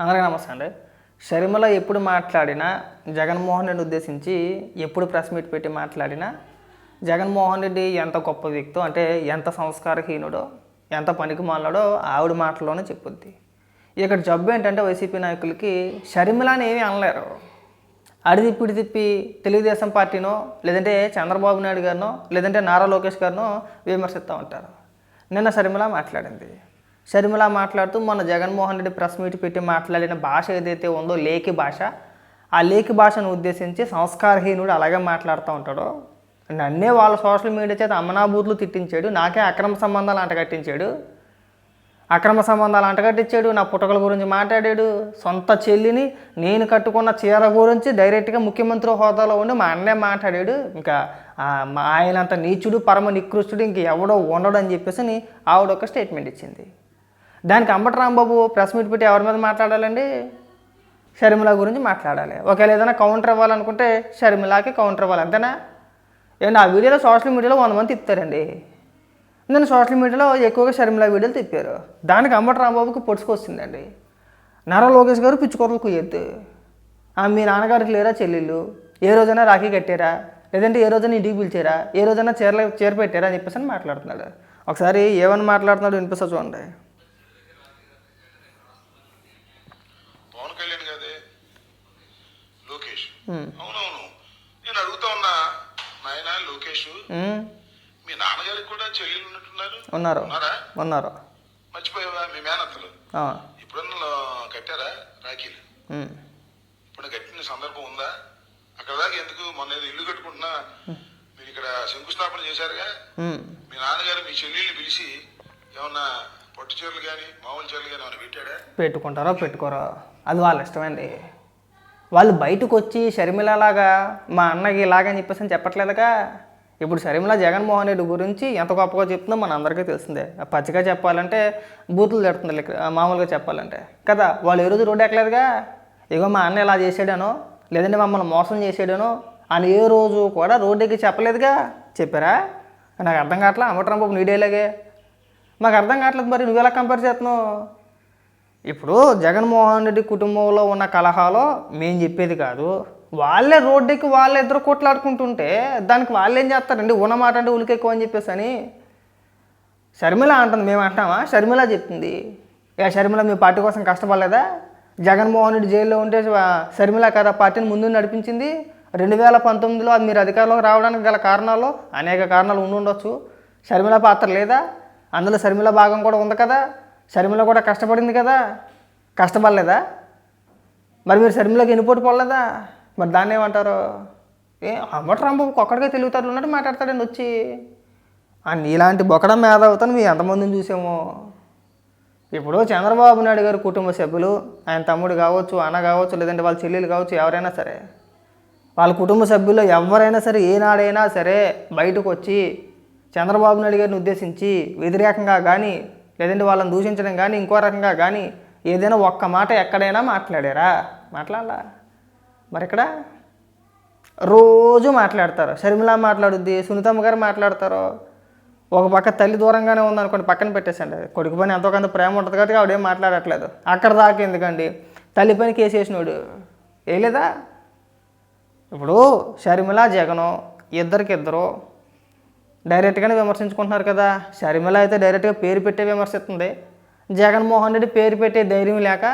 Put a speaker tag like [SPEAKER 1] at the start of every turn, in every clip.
[SPEAKER 1] అందరికీ నమస్తే అండి. షర్మిల ఎప్పుడు మాట్లాడినా జగన్మోహన్ రెడ్డి ఉద్దేశించి ఎప్పుడు ప్రెస్ మీట్ పెట్టి మాట్లాడినా జగన్మోహన్ రెడ్డి ఎంత గొప్ప వ్యక్తో అంటే ఎంత సంస్కారహీనుడో ఎంత పనికి మాలడో ఆవిడ మాటలోనే చెప్పుద్ది. ఇక్కడ జబ్బు ఏంటంటే వైసీపీ నాయకులకి షర్మిలని ఏమీ అనలేరు. అడి తిప్పి తిప్పి తెలుగుదేశం పార్టీనో లేదంటే చంద్రబాబు నాయుడు గారినో లేదంటే నారా లోకేష్ గారినో విమర్శిస్తూ ఉంటారు. నిన్న షర్మిల మాట్లాడింది. షర్మిల మాట్లాడుతూ మన జగన్మోహన్ రెడ్డి ప్రెస్ మీట్ పెట్టి మాట్లాడిన భాష ఏదైతే ఉందో లేఖి భాష ఆ లేఖి భాషను ఉద్దేశించి సంస్కారహీనుడు అలాగే మాట్లాడుతూ ఉంటాడో. నన్నే వాళ్ళ సోషల్ మీడియా చేత అమ్మనాబూతులు తిట్టించాడు నాకే అక్రమ సంబంధాలు అంటగట్టించాడు. అక్రమ సంబంధాలు అంటగట్టించాడు నా పుట్టకల గురించి మాట్లాడాడు. సొంత చెల్లిని నేను కట్టుకున్న చీర గురించి డైరెక్ట్గా ముఖ్యమంత్రి హోదాలో ఉండి మా అన్నే మాట్లాడాడు. ఇంకా ఆయనంత నీచుడు పరమ నికృష్టుడు ఇంక ఎవడో ఉండడు అని చెప్పేసి అని ఆవిడ ఒక స్టేట్మెంట్ ఇచ్చింది. దానికి అంబటి రాంబాబు ప్రెస్ మీట్ పెట్టి ఎవరి మీద మాట్లాడాలండి? షర్మిల గురించి మాట్లాడాలి. ఒకవేళ ఏదైనా కౌంటర్ ఇవ్వాలనుకుంటే షర్మిలాకి కౌంటర్ ఇవ్వాలి అంతేనా? ఏంటి ఆ వీడియోలో సోషల్ మీడియాలో వంద మంది తిప్పారండి. నేను సోషల్ మీడియాలో ఎక్కువగా షర్మిల వీడియోలు తిప్పారు. దానికి అంబటి రాంబాబుకి పొడుచుకొచ్చిందండి నారా లోకేష్ గారు పిచ్చుకోరలు కుయ్యొద్దు. మీ నాన్నగారికి లేరా చెల్లెళ్ళు? ఏ రోజైనా రాఖీ కట్టారా? లేదంటే ఏ రోజైనా ఇంటికి పిలిచారా? ఏ రోజైనా చీరలు చీర పెట్టారా అని చెప్పేసి అని మాట్లాడుతున్నాడు. ఒకసారి ఏమని మాట్లాడుతున్నాడు వినిపిస్తా చూడండి
[SPEAKER 2] పవన్ కళ్యాణ్ కదే లోకేష్ అవునవును. నేను అడుగుతా ఉన్నా నాయన లోకేష్ మీ నాన్నగారికి కూడా చెల్లెలు ఉన్నట్టున్నారు?
[SPEAKER 1] ఉన్నారు.
[SPEAKER 2] ఉన్నారా? మర్చిపోయావా మీ మేనత్తలు?
[SPEAKER 1] ఆ,
[SPEAKER 2] ఇప్పుడన్నా కట్టారా రాఖీలు? ఇప్పుడు కట్టిన సందర్భం ఉందా? అక్కడ దాకా ఎందుకు? మొన్న ఏదో ఇల్లు కట్టుకుంటున్నా. మీరు ఇక్కడ శంకుస్థాపన చేశారుగా. మీ నాన్నగారు మీ చెల్లెల్ని పిలిచి ఏమన్నా పట్టు చీరలు కానీ మామూలు చీరలు కానీ ఏమైనా పెట్టాడా?
[SPEAKER 1] పెట్టుకుంటారో పెట్టుకోరో? అది వాళ్ళ ఇష్టమండి వాళ్ళు బయటకు వచ్చి షర్మిలలాగా మా అన్నకి ఇలాగని చెప్పేసి అని చెప్పట్లేదుగా? ఇప్పుడు షర్మిల జగన్మోహన్ రెడ్డి గురించి ఎంత గొప్పగా చెప్తుందో మన అందరికీ తెలిసిందే పచ్చిగా చెప్పాలంటే బూతులు తిడుతుంది ఇక్కడ మామూలుగా చెప్పాలంటే. కదా వాళ్ళు ఏ రోజు రోడ్డు ఎక్కలేదుగా? ఇగో మా అన్న ఇలా చేసాడనో లేదంటే మమ్మల్ని మోసం చేసాడనో అని ఏ రోజు కూడా రోడ్డు ఎక్కి చెప్పలేదుగా? చెప్పారా? నాకు అర్థం కావట్లేదు అమ్మటం బాబు నీ డైలాగే మాకు అర్థం కావట్లేదు మరి నువ్వు ఎలా కంపేర్ చేస్తున్నావు? ఇప్పుడు జగన్మోహన్ రెడ్డి కుటుంబంలో ఉన్న కలహాలో మేము చెప్పేది కాదు. వాళ్ళే రోడ్డుకి వాళ్ళే ఇద్దరు కొట్లాడుకుంటుంటే దానికి వాళ్ళు ఏం చేస్తారండి? ఉన్న మాట అంటే ఉలికెక్కువ అని చెప్పేసి అని షర్మిల అంటుంది. మేము అంటామా షర్మిల చెప్తుంది. ఇక షర్మిల మీ పార్టీ కోసం కష్టపడలేదా? జగన్మోహన్ రెడ్డి జైల్లో ఉంటే షర్మిల కదా పార్టీని ముందు నడిపించింది. రెండు వేల పంతొమ్మిదిలో అది మీరు అధికారంలోకి రావడానికి గల కారణాలు అనేక కారణాలు ఉండుండొచ్చు. షర్మిల పాత్ర లేదా? అందులో షర్మిల భాగం కూడా ఉంది కదా. షర్మిల కూడా కష్టపడింది కదా కష్టపడలేదా? మరి మీరు షర్మిలకి ఎన్నిపోటు పడలేదా మరి దాన్ని ఏమంటారు? ఏ అమ్మటి రాంబాబు ఒక్కడికే తెలుగుతారు ఉన్నట్టు మాట్లాడతాడండి వచ్చి. నీలాంటి బొకడం మీద అవుతాను మీ ఎంతమందిని చూసామో. ఇప్పుడు చంద్రబాబు నాయుడు గారు కుటుంబ సభ్యులు ఆయన తమ్ముడు కావచ్చు అన్న కావచ్చు లేదంటే వాళ్ళ చెల్లెలు కావచ్చు ఎవరైనా సరే. వాళ్ళ కుటుంబ సభ్యులు ఎవరైనా సరే ఏనాడైనా సరే బయటకు వచ్చి చంద్రబాబు నాయుడు గారిని ఉద్దేశించి వ్యతిరేకంగా కానీ లేదంటే వాళ్ళని దూషించడం కానీ ఇంకో రకంగా కానీ ఏదైనా ఒక్క మాట ఎక్కడైనా మాట్లాడారా? మాట్లాడాలా? మరి ఇక్కడ రోజు మాట్లాడతారు. షర్మిల మాట్లాడుద్ది సునీతమ్మ గారు మాట్లాడతారు. ఒక పక్క తల్లి దూరంగానే ఉందనుకోండి పక్కన పెట్టేసండి కొడుకు పని ఎంతో కొంత ప్రేమ ఉంటుంది కాబట్టి ఆవిడేం మాట్లాడట్లేదు. అక్కడ దాకా ఎందుకండి? తల్లి పని కేసు వేసినోడు వేయలేదా? ఇప్పుడు షర్మిల జగను ఇద్దరికి ఇద్దరు డైరెక్ట్గానే విమర్శించుకుంటున్నారు కదా. షర్మిల అయితే డైరెక్ట్గా పేరు పెట్టే విమర్శిస్తుంది. జగన్మోహన్ రెడ్డి పేరు పెట్టే ధైర్యం లేక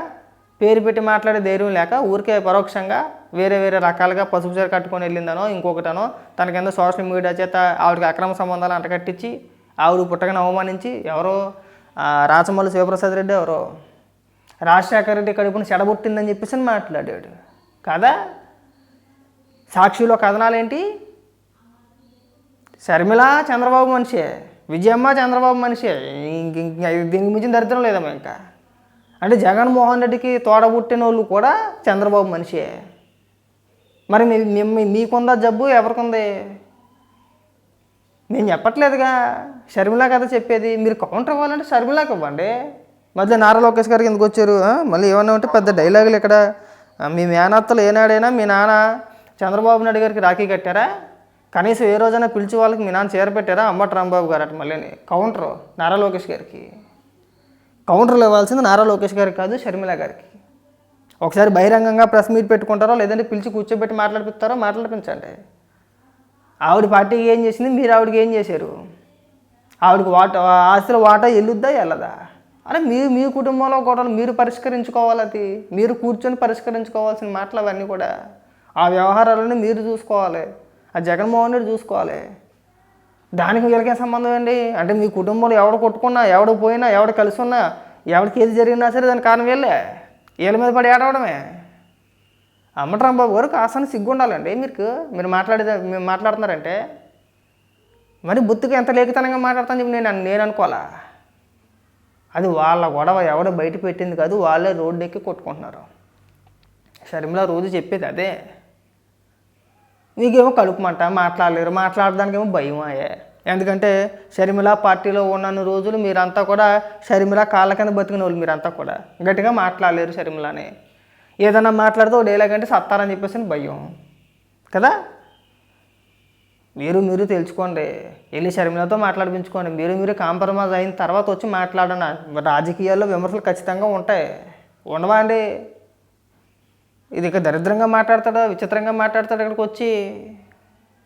[SPEAKER 1] పేరు పెట్టి మాట్లాడే ధైర్యం లేక ఊరికే పరోక్షంగా వేరే వేరే రకాలుగా పసుపు చీర కట్టుకొని వెళ్ళిందనో ఇంకొకటనో తన కింద సోషల్ మీడియా చేత ఆవిడకి అక్రమ సంబంధాలు అంటకట్టించి ఆవిడ పుట్టకని అవమానించి ఎవరో రాచమల్లి శివప్రసాద్ రెడ్డి ఎవరో రాజశేఖర రెడ్డి కడుపును చెడబుట్టిందని చెప్పేసి మాట్లాడాడు. కదా? సాక్షిలో కథనాలేంటి? షర్మిల చంద్రబాబు మనిషే విజయమ్మ చంద్రబాబు మనిషే. ఇంక దీనికి మించిన దరిద్రం లేదమ్మా ఇంకా? అంటే జగన్మోహన్ రెడ్డికి తోడబుట్టిన వాళ్ళు కూడా చంద్రబాబు మనిషే. మరి మీ మీకుందా జబ్బు? ఎవరికుంది? నేను చెప్పట్లేదుగా. షర్మిలా కథ చెప్పేది. మీరు కౌంటర్ ఇవ్వాలంటే షర్మిలాకి ఇవ్వండి. మధ్య నారా లోకేష్ గారికి ఎందుకు వచ్చారు. మళ్ళీ ఏమన్నా ఉంటే పెద్ద డైలాగులు ఇక్కడ. మీ మేనత్తలు ఏనాడైనా మీ నాన్న చంద్రబాబు నాయుడు గారికి రాఖీ కట్టారా? కనీసం ఏ రోజైనా పిలిచి వాళ్ళకి మీ నాన్న చీర పెట్టారా? అంబటి రాంబాబు గారు అట మళ్ళీ కౌంటర్ నారా లోకేష్ గారికి. కౌంటర్లు ఇవ్వాల్సింది నారా లోకేష్ గారికి కాదు షర్మిల గారికి. ఒకసారి బహిరంగంగా ప్రెస్ మీట్ పెట్టుకుంటారో లేదంటే పిలిచి కూర్చోబెట్టి మాట్లాడిపిస్తారో మాట్లాడిపించండి. ఆవిడ పార్టీకి ఏం చేసింది? మీరు ఆవిడకి ఏం చేశారు? ఆవిడకి వాటా ఆస్తిలో వాటా వెళ్ళుద్దా వెళ్ళదా అరే మీ మీ కుటుంబంలో గొడవలు మీరు పరిష్కరించుకోవాలి అది. మీరు కూర్చొని పరిష్కరించుకోవాల్సిన మాటలు అవన్నీ కూడా. ఆ వ్యవహారాలను మీరు చూసుకోవాలి. ఆ జగన్మోహన్ రెడ్డి చూసుకోవాలి. దానికి వీళ్ళకే సంబంధం ఏంటి అంటే మీ కుటుంబంలో ఎవడు కొట్టుకున్నా ఎవడు పోయినా ఎవడు కలిసి ఉన్నా ఎవడికి ఏది జరిగినా సరే దాని కారణం వీళ్ళే. వీళ్ళ మీద పడి ఏడవడమే. అమ్మటరాంబాబు గారు కాసాని సిగ్గు ఉండాలండి మీకు మీరు మాట్లాడేది మీరు మాట్లాడుతున్నారంటే మరి బుత్తుకు ఎంత లేఖితనంగా మాట్లాడతాను చెప్పి నేను నేను అనుకోవాలా? అది వాళ్ళ గొడవ ఎవడో బయట పెట్టింది కాదు వాళ్ళే రోడ్డు ఎక్కి కొట్టుకుంటున్నారు. షర్మిల రోజు చెప్పేది అదే. మీకేమో కలుపుమంట మాట్లాడలేరు. మాట్లాడడానికేమో భయం అయ్యే. ఎందుకంటే షర్మిల పార్టీలో ఉన్న రోజులు మీరంతా కూడా షర్మిల కాళ్ళ కింద బతికిన వాళ్ళు మీరంతా కూడా. గట్టిగా మాట్లాడలేరు షర్మిలని. ఏదన్నా మాట్లాడితే ఒక డైలాగ్ అంటే సత్తారని చెప్పేసి భయం. కదా? మీరు మీరు తెలుసుకోండి. వెళ్ళి షర్మిలతో మాట్లాడిపించుకోండి. మీరు మీరు కాంప్రమైజ్ అయిన తర్వాత వచ్చి మాట్లాడన రాజకీయాల్లో విమర్శలు ఖచ్చితంగా ఉంటాయి. ఉండవా అండి? ఇది ఇక దరిద్రంగా మాట్లాడతాడా విచిత్రంగా మాట్లాడతాడు ఇక్కడికి వచ్చి?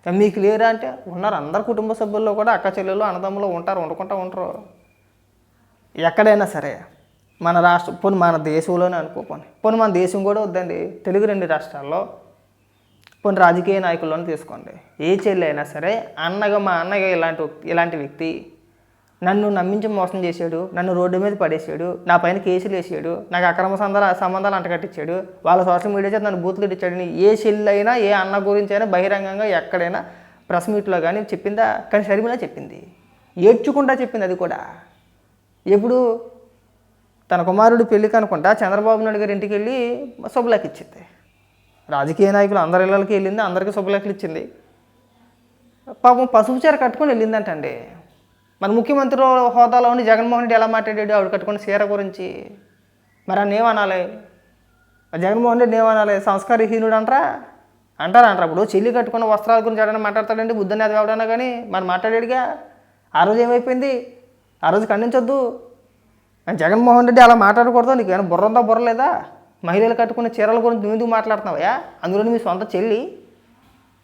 [SPEAKER 1] మీకు లేరా అంటే ఉన్నారు అందరు కుటుంబ సభ్యుల్లో కూడా అక్క చెల్లెలు అన్నదమ్ములు ఉంటారు వండుకుంటూ ఉంటారు. ఎక్కడైనా సరే మన రాష్ట్రం పోనీ మన దేశంలోనే అనుకోపోని పోనీ మన దేశం కూడా వద్దండి తెలుగు రెండు రాష్ట్రాల్లో. పోనీ రాజకీయ నాయకుల్లోనే తీసుకోండి. ఏ చెల్లి అయినా సరే అన్నగా మా అన్నగా ఇలాంటి ఇలాంటి వ్యక్తి నన్ను నమ్మించి మోసం చేశాడు నన్ను రోడ్డు మీద పడేసాడు నా పైన కేసులు వేసాడు నాకు అక్రమ సంబంధాలు సంబంధాలు అంటగట్టించాడు వాళ్ళ సోషల్ మీడియా చేత నన్ను బూతులు ఇచ్చాడు ఏ చెల్లి అయినా ఏ అన్న గురించి అయినా బహిరంగంగా ఎక్కడైనా ప్రెస్ మీట్లో కానీ చెప్పిందా? కానీ షర్మిలా చెప్పింది. ఏడ్చుకుంటా చెప్పింది అది కూడా. ఎప్పుడు తన కుమారుడు పెళ్ళికి అనుకుంటా చంద్రబాబు నాయుడు గారి ఇంటికి వెళ్ళి శుభలేఖ ఇచ్చింది. రాజకీయ నాయకులు అందరి ఇళ్ళకి వెళ్ళింది అందరికీ శుభలేఖలు ఇచ్చింది. పాపం పసుపు చీర కట్టుకొని వెళ్ళిందంటండి. మన ముఖ్యమంత్రి హోదాలో ఉండి జగన్మోహన్ రెడ్డి ఎలా మాట్లాడాడు? ఆవిడ కట్టుకున్న చీర గురించి. మరి అన్న ఏమనాలి ఆ జగన్మోహన్ రెడ్డి ఏమనాలి సంస్కారహీనుడు అంటారా? అంటారా అంటారా? ఇప్పుడు చెల్లి కట్టుకున్న వస్త్రాల గురించి ఎవడన్నా మాట్లాడతాడండి? బుద్ధని అది ఎవడన్నా కానీ మరి మాట్లాడాడుగా. ఆ రోజు ఏమైపోయింది? ఆ రోజు ఖండించొద్దు. జగన్మోహన్ రెడ్డి అలా మాట్లాడకూడదు? నీకు ఏమైనా బుర్ర ఉందా? బుర్రలేదా మహిళలు కట్టుకున్న చీరల గురించి నువ్వు ఎందుకు మాట్లాడుతున్నావయ్యా? అందులో మీ సొంత చెల్లి.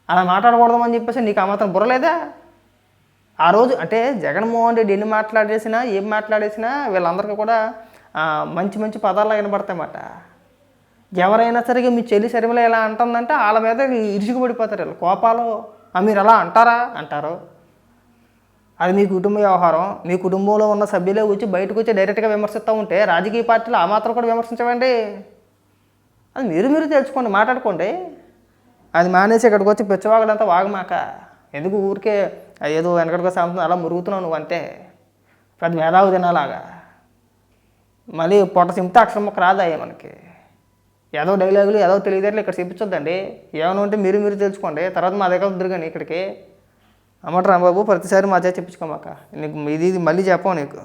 [SPEAKER 1] అలా మాట్లాడకూడదు అని చెప్పేసి నీకు ఆ మాత్రం బుర్రలేదా ఆ రోజు అంటే జగన్మోహన్ రెడ్డి ఎన్ని మాట్లాడేసినా ఏం మాట్లాడేసినా వీళ్ళందరికీ కూడా మంచి మంచి పదాలు వినబడతాయన్నమాట. ఎవరైనా సరిగా మీ చెల్లి శరీరంలో ఎలా అంటుందంటే వాళ్ళ మీద ఇరుచుకు పడిపోతారు వీళ్ళు. కోపాలు "ఆ, మీరు అలా అంటారా? అంటారు. అది మీ కుటుంబ వ్యవహారం. మీ కుటుంబంలో ఉన్న సభ్యులే వచ్చి బయటకు వచ్చి డైరెక్ట్గా విమర్శిస్తూ ఉంటే రాజకీయ పార్టీలు ఆ మాత్రం కూడా విమర్శించవండి. అది మీరు మీరు తెలుసుకోండి మాట్లాడుకోండి. అది మానేసి ఇక్కడికి వచ్చి పిచ్చవాగడంతా వాగమాక. ఎందుకు ఊరికే ఏదో వెనకడికి సాగుతుంది అలా మురుగుతున్నావు నువ్వు అంతే పెద్ద మేధావు తినాలాగా. మళ్ళీ పొట్ట సింపితే అక్షరం ఒక రాదాయే మనకి. ఏదో డైలాగులు ఏదో తెలియదేట్లు ఇక్కడ చెప్పించొద్దండి. ఏమైనా ఉంటే మీరు మీరు తెలుసుకోండి. తర్వాత మా దగ్గర వద్దురు కానీ ఇక్కడికి. అమ్మట రాంబాబు ప్రతిసారి మా చేత చెప్పించుకోమాక. నీకు ఇది ఇది మళ్ళీ చెప్పాం నీకు.